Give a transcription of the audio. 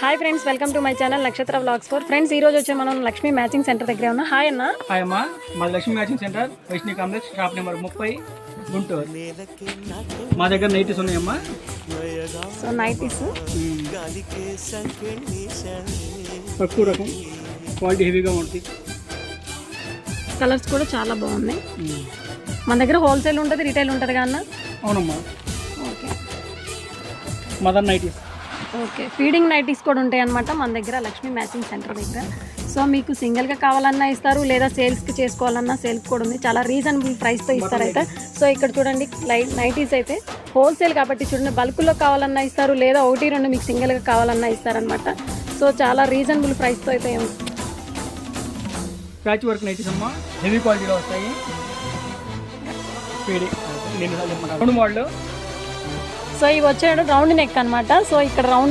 Hi friends welcome to my channel Nakshatra vlogs for friends ఈ రోజు వచ్చి మనం లక్ష్మీ మ్యాచింగ్ సెంటర్ దగ్గర ఉన్నా. హాయ్ అన్న. హాయ్ అమ్మా మాది Lakshmi matching centre Vaishnavi complex shop number ముప్పై గుంటూరు. మా దగ్గర నైటీస్ ఉన్నాయమ్మా. సో నైటీస్ తక్కువ రకం క్వాలిటీ హెవీగా ఉంటుంది. కలర్స్ కూడా చాలా బాగున్నాయి. మన దగ్గర హోల్సేల్ ఉంటుంది రీటైల్ ఉంటుంది కదా అన్న? అవునమ్మా. Okay mother nighties okay. Feeding nighties కూడా ఉంటాయి అనమాట మన దగ్గర లక్ష్మీ మ్యాచింగ్ సెంటర్ దగ్గర. సో మీకు సింగిల్గా కావాలన్నా ఇస్తారు లేదా సేల్స్కి చేసుకోవాలన్నా సేల్స్ కూడా ఉంది. చాలా రీజనబుల్ ప్రైస్తో ఇస్తారు అయితే. సో ఇక్కడ చూడండి లైట్ నైటీస్ అయితే హోల్సేల్ కాబట్టి చూడండి బల్క్లో కావాలన్నా ఇస్తారు లేదా ఒకటి రెండు మీకు సింగిల్గా కావాలన్నా ఇస్తారనమాట సో చాలా రీజనబుల్ ప్రైస్తో అయితే ప్యాచ్ వర్క్ నైటీస్ అమ్మా. హెవీ క్వాలిటీలో వస్తాయి. రెండు మోడల్ సో ఇవి వచ్చేటప్పుడు రౌండ్ నెక్ అనమాట సో ఇక్కడ రౌండ్